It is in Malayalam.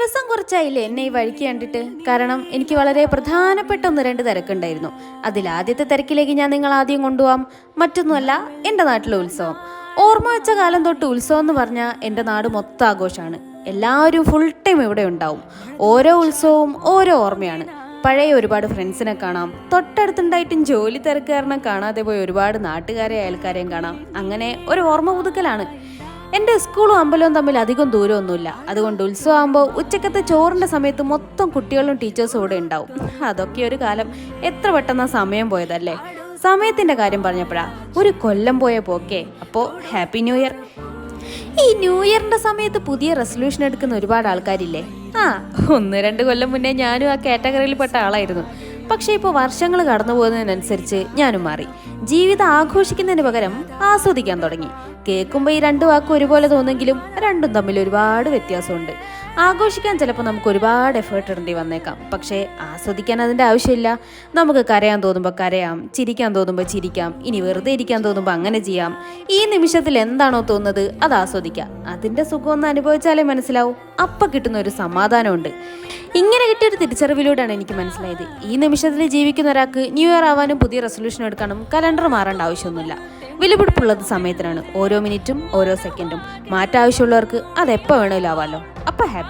ദിവസം കുറച്ചായില്ലേ എന്നെ ഈ വഴിക്ക് കണ്ടിട്ട്? കാരണം എനിക്ക് വളരെ പ്രധാനപ്പെട്ട ഒന്ന് രണ്ട് തിരക്കുണ്ടായിരുന്നു. അതിൽ ആദ്യത്തെ തിരക്കിലേക്ക് ഞാൻ നിങ്ങൾ ആദ്യം കൊണ്ടുപോകാം മറ്റൊന്നുമല്ല എന്റെ നാട്ടിലെ ഉത്സവം. ഓർമ്മ വെച്ച കാലം തൊട്ട് ഉത്സവം എന്ന് പറഞ്ഞാൽ എന്റെ നാട് മൊത്തം ആഘോഷമാണ് എല്ലാവരും ഫുൾ ടൈം ഇവിടെ ഉണ്ടാവും. ഓരോ ഉത്സവവും ഓരോ ഓർമ്മയാണ്. പഴയ ഒരുപാട് ഫ്രണ്ട്സിനെ കാണാം. തൊട്ടടുത്തുണ്ടായിട്ടും ജോലി തിരക്ക് കാരണം കാണാതെ പോയി ഒരുപാട് നാട്ടുകാരെ അയൽക്കാരെയും കാണാം. അങ്ങനെ ഒരു ഓർമ്മ പുതുക്കലാണ്. എന്റെ സ്കൂളും അമ്പലവും തമ്മിൽ അധികം ദൂരമൊന്നുമില്ല. അതുകൊണ്ട് ഉത്സവമാകുമ്പോൾ ഉച്ചക്കത്തെ ചോറിന്റെ സമയത്ത് മൊത്തം കുട്ടികളും ടീച്ചേഴ്സും കൂടെ ഉണ്ടാവും. അതൊക്കെ ഒരു കാലം എത്ര പെട്ടെന്ന് സമയം പോയതല്ലേ? സമയത്തിന്റെ കാര്യം പറഞ്ഞപ്പോഴാ ഒരു കൊല്ലം പോയ പോക്കേ. അപ്പോൾ ഹാപ്പി ന്യൂ ഇയർ. ഈ ന്യൂ ഇയറിന്റെ സമയത്ത് പുതിയ റെസൊല്യൂഷൻ എടുക്കുന്ന ഒരുപാട് ആൾക്കാരില്ലേ? ആ ഒന്ന് രണ്ട് കൊല്ലം മുന്നേ ഞാനും ആ കാറ്റഗറിയിൽ പെട്ട ആളായിരുന്നു. പക്ഷേ ഇപ്പോൾ വർഷങ്ങൾ കടന്നു പോകുന്നതിനനുസരിച്ച് ഞാനും മാറി. ജീവിതം ആഘോഷിക്കുന്നതിന് പകരം ആസ്വദിക്കാൻ തുടങ്ങി. കേൾക്കുമ്പോൾ ഈ രണ്ട് വാക്കും ഒരുപോലെ തോന്നെങ്കിലും രണ്ടും തമ്മിൽ ഒരുപാട് വ്യത്യാസമുണ്ട്. ആഘോഷിക്കാൻ ചിലപ്പോൾ നമുക്ക് ഒരുപാട് എഫേർട്ട് ഇടേണ്ടി വന്നേക്കാം. പക്ഷേ ആസ്വദിക്കാൻ അതിന്റെ ആവശ്യമില്ല. നമുക്ക് കരയാൻ തോന്നുമ്പോൾ കരയാം ചിരിക്കാൻ തോന്നുമ്പോൾ ചിരിക്കാം ഇനി വെറുതെ ഇരിക്കാൻ തോന്നുമ്പോൾ അങ്ങനെ ചെയ്യാം. ഈ നിമിഷത്തിൽ എന്താണോ തോന്നുന്നത് അത് ആസ്വദിക്കാം. അതിന്റെ സുഖം ഒന്ന് അനുഭവിച്ചാലേ മനസ്സിലാവും. അപ്പം കിട്ടുന്ന ഒരു സമാധാനമുണ്ട്. ഇങ്ങനെ കിട്ടിയൊരു തിരിച്ചറിവിലൂടെയാണ് എനിക്ക് മനസ്സിലായത്. ഈ നിമിഷത്തിൽ ജീവിക്കുന്ന ഒരാൾക്ക് ന്യൂ ഇയർ ആവാനും പുതിയ റെസൊല്യൂഷൻ എടുക്കാനും കലണ്ടർ മാറേണ്ട ആവശ്യമൊന്നുമില്ല. വിലപിടിപ്പുള്ളത് സമയത്തിനാണ്. ഓരോ മിനിറ്റും ഓരോ സെക്കൻഡും മാറ്റാവശ്യമുള്ളവർക്ക് അത് എപ്പോൾ വേണമെങ്കിലും ആവാമല്ലോ അപ്പോൾ ഹാപ്പി